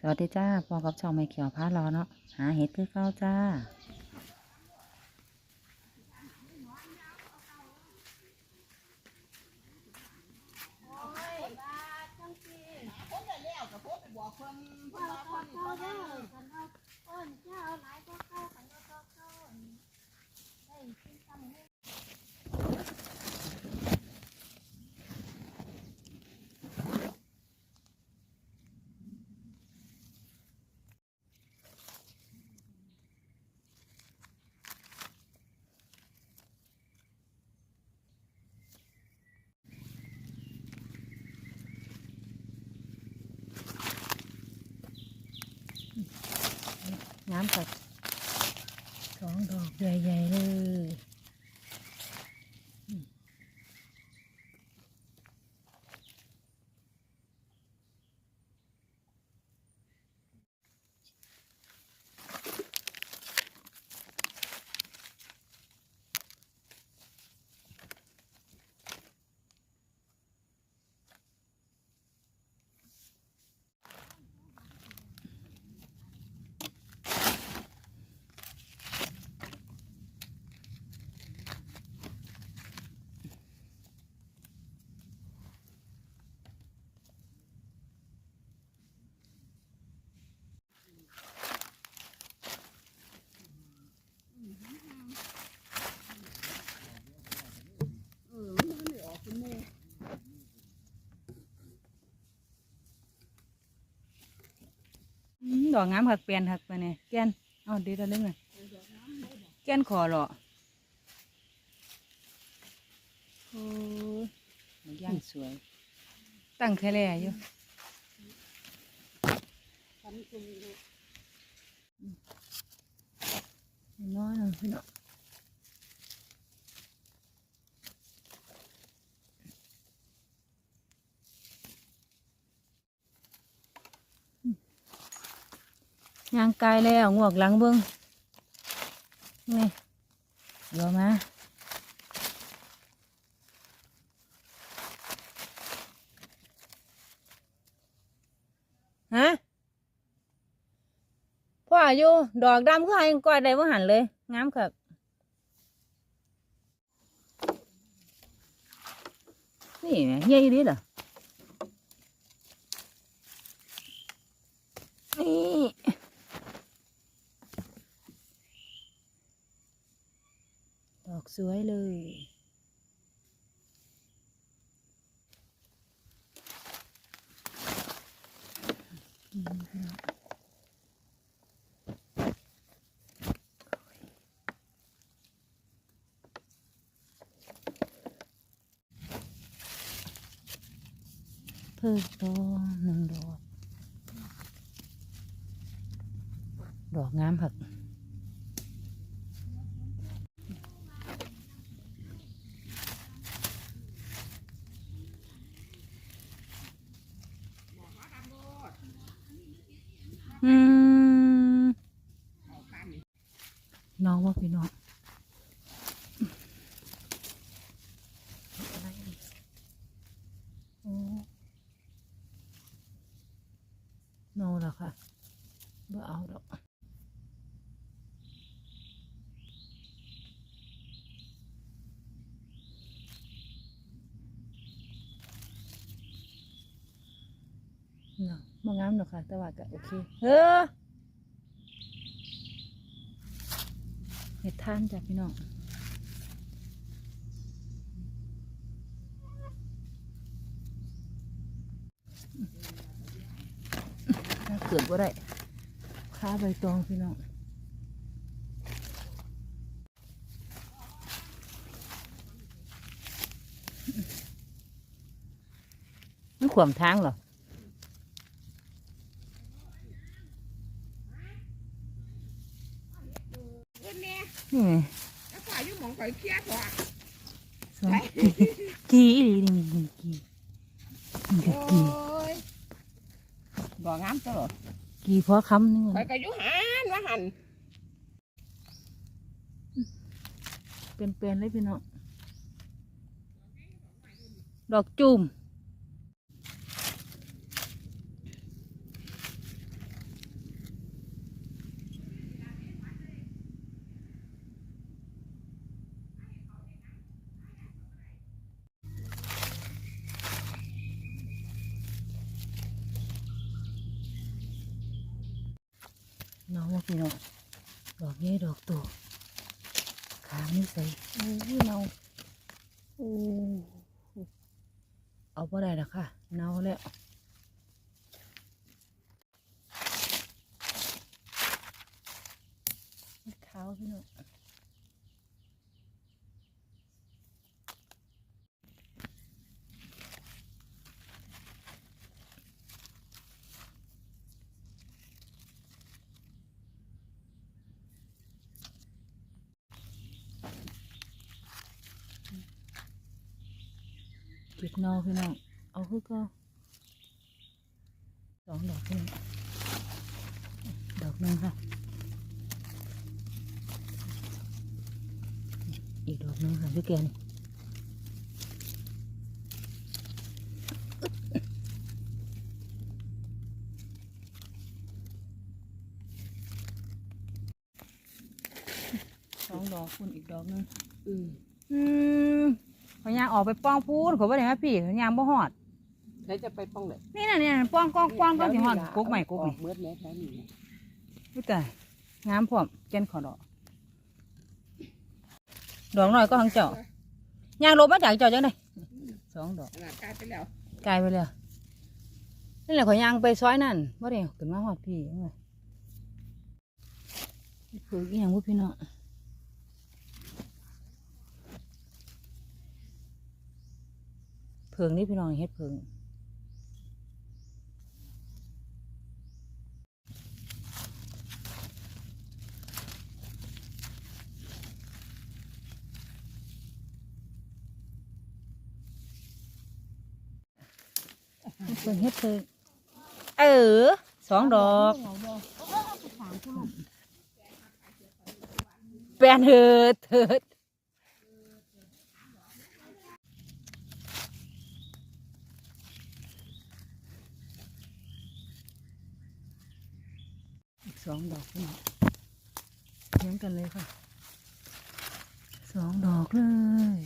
สวัสดีจ้าพอกับช่องไม่เขียวพาเราเนาะหาเห็ดคือเก้าจ้า น้ำกับสองดอกใหญ่ๆเลย ดอกงามหักเปลี่ยนหักไปเนี่ยแกนเอาดีแล้วเล่นเลยแกนขอหรอโอ้ยย่างสวย ตั้งแค่แลอยู่น้อยหน่อยพี่น้อง ยางกายแล้วงวกหลังเบิ้งนี่เดี๋ยวมาฮะพ่ออยู่ดอกดำคือหายังก้อยได้บ่าหันเลย งามครับนี่เฮียอีดีเหรอนี่ดอก สวยเลย เพิ่มโตหนึ่งดอก ดอกงามผัก อืมน้องว่าพี่น้องโนี่โอ้โนหรอค่ะเบื่อเอาดอก เนาะบ่งามหรอกค่ะ แต่ว่าก็โอเค เฮ้อเห็ดท่านจ้ะพี่น้องถ้าเกิดว่าได้ค้าใบตองพี่น้องมันขวมทางเหรอ คน เนี่ยนี่ไงแล้วฝ่ายยุ่งมองข่อยเครียดว่ะสองกีอีหลีนี่มีกีมีแต่โอ้กียบ่งามตัวกีเพราะคำนี่ข่อมัยนก็อยู่หันว่าหันเป็นๆเลยพี่น้องดอกจุ่ม น้องว่าพี่น้องดอกนี้ดอกโตขามนี่ใส่โอ้ยเนาโอ้เอาบ่ได้ละค่ะเนาแล้วขาวพี่น้อง เก็บเนาพี่น้อง เอาคือก็สองดอกพี่น้องดอกหนึงค่ะ อีกดอกหนึงค่ะพี่แกนี่สองดอกคุณอีกดอกนึงอืม อืมพยางออกไปป้องพูนเขาบ่ได้ฮะพี่พยางบ่หอดใครจะไปป้องเลยนี่น่ะเนี่ยป้องกองกองก็สิหอดกุ๊กใหม่กุ๊กอนี่อกเบิดแล้วแท้นี่นะอุ้ยตายงามพร้อมแก่นขอดอกดอกน้อยก็ทั้งเจ้ายางลบมาจากเจ้าจังไดสองดอกขนาดกลายไปแล้วกลายไปเลยนี่แหละขอยยางไปซอยนั่นว่าเดี๋ยวขึ้นมาหอดพี่เอาไว้ฝึกอหย่างว่าพี่น้อง เพิงนี่พี่น้องเฮ็ดเพิงเพิงเฮ็ดเพิงเออสองดอกแปลนเถิดเถิด สองดอกพี่เลี้ยงกันเลยค่ะ สองดอกเลย